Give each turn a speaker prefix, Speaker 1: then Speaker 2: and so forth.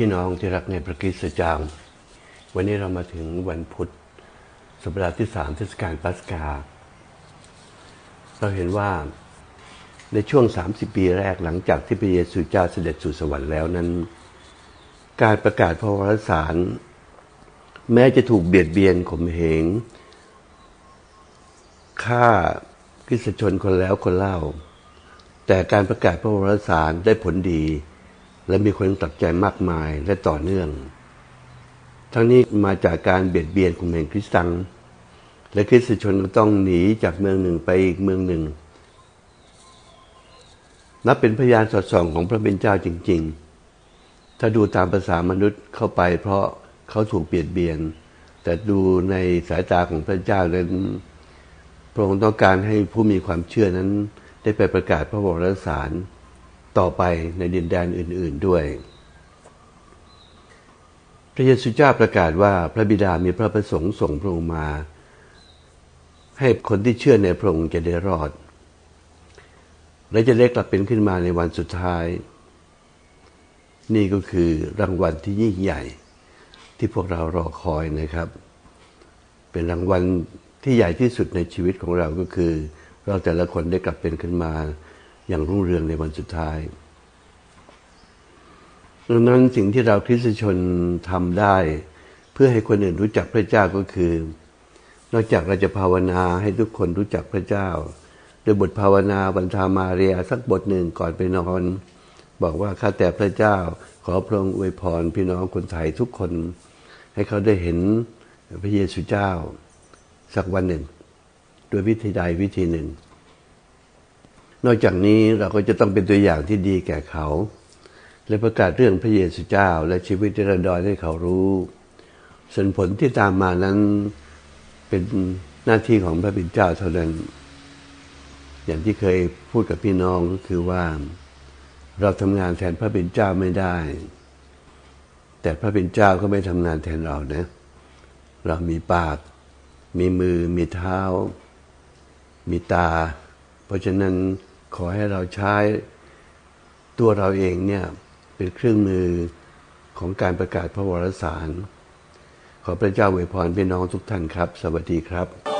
Speaker 1: พี่น้องที่รักในพระคริสตเจ้าวันนี้เรามาถึงวันพุธสัปดาห์ที่สามเทศกาลปัสกา เราเห็นว่าในช่วง 30 ปีแรกหลังจากที่พระเยซูเจ้าเสด็จสู่สวรรค์แล้วนั้น การประกาศพระวรสาร แม้จะถูกเบียดเบียนข่มเหงฆ่าคริสชนคนแล้วคนเล่า แต่การประกาศพระวรสารได้ผลดี และมีคนตัดใจมากมายและต่อเนื่อง ทั้งนี้มาจากการเบียดเบียนข่มเหงคริสตัง และคริสตชนก็ต้องหนีจากเมืองหนึ่งไปอีกเมืองหนึ่ง นับเป็นพยานสอดส่องของพระเป็นเจ้าจริง ๆ ถ้าดูตามภาษามนุษย์เข้าไป เพราะเขาถูกเบียดเบียน แต่ดูในสายตาของพระเจ้านั้นพระองค์ต้องการให้ผู้มีความเชื่อนั้นได้ไปประกาศพระวรสาร ต่อไปในดินแดนอื่น ๆด้วย พระเยซูเจ้าประกาศว่าพระบิดามีพระประสงค์ส่งพระองค์มา ให้คนที่เชื่อในพระองค์จะได้รอด และจะได้กลับเป็นขึ้นมาในวันสุดท้าย นี่ก็คือรางวัลที่ยิ่งใหญ่ ที่พวกเรารอคอยนะครับ เป็นรางวัลที่ใหญ่ที่สุดในชีวิตของเราก็คือ เราแต่ละคนได้กลับเป็นขึ้นมา อย่างรุ่งเรืองในวันสุดท้ายดังนั้นสิ่งที่เราคริสตชนทำได้ เพื่อให้คนอื่นรู้จักพระเจ้าก็คือ นอกจากเราจะภาวนาให้ทุกคนรู้จักพระเจ้าโดยบทภาวนาบรรทามาเรียสักบทหนึ่งก่อนไปนอน บอกว่าข้าแต่พระเจ้า ขอพระองค์อวยพรพี่น้องคนไทยทุกคน ให้เขาได้เห็นพระเยซูเจ้า สักวันหนึ่ง โดยวิธีใดวิธีหนึ่ง นอกจากนี้เราก็จะต้องเป็นตัวอย่างที่ดีแก่เขา และประกาศเรื่องพระเยซูเจ้า และชีวิตที่ราดอยให้เขารู้ส่วนผลที่ตามมานั้นเป็นหน้าที่ของพระบิดเจ้าเท่านั้น อย่างที่เคยพูดกับพี่น้องก็คือว่า เราทำงานแทนพระบิดเจ้าไม่ได้ แต่พระบิดเจ้าก็ไม่ทำงานแทนเรานะ เรามีปาก มีมือ มีเท้า มีตา เพราะฉะนั้น ขอให้เราใช้ตัวเราเองเนี่ยเป็นเครื่องมือของการประกาศพระวรสาร ขอพระเจ้าอวยพรพี่น้องทุกท่านครับ สวัสดีครับ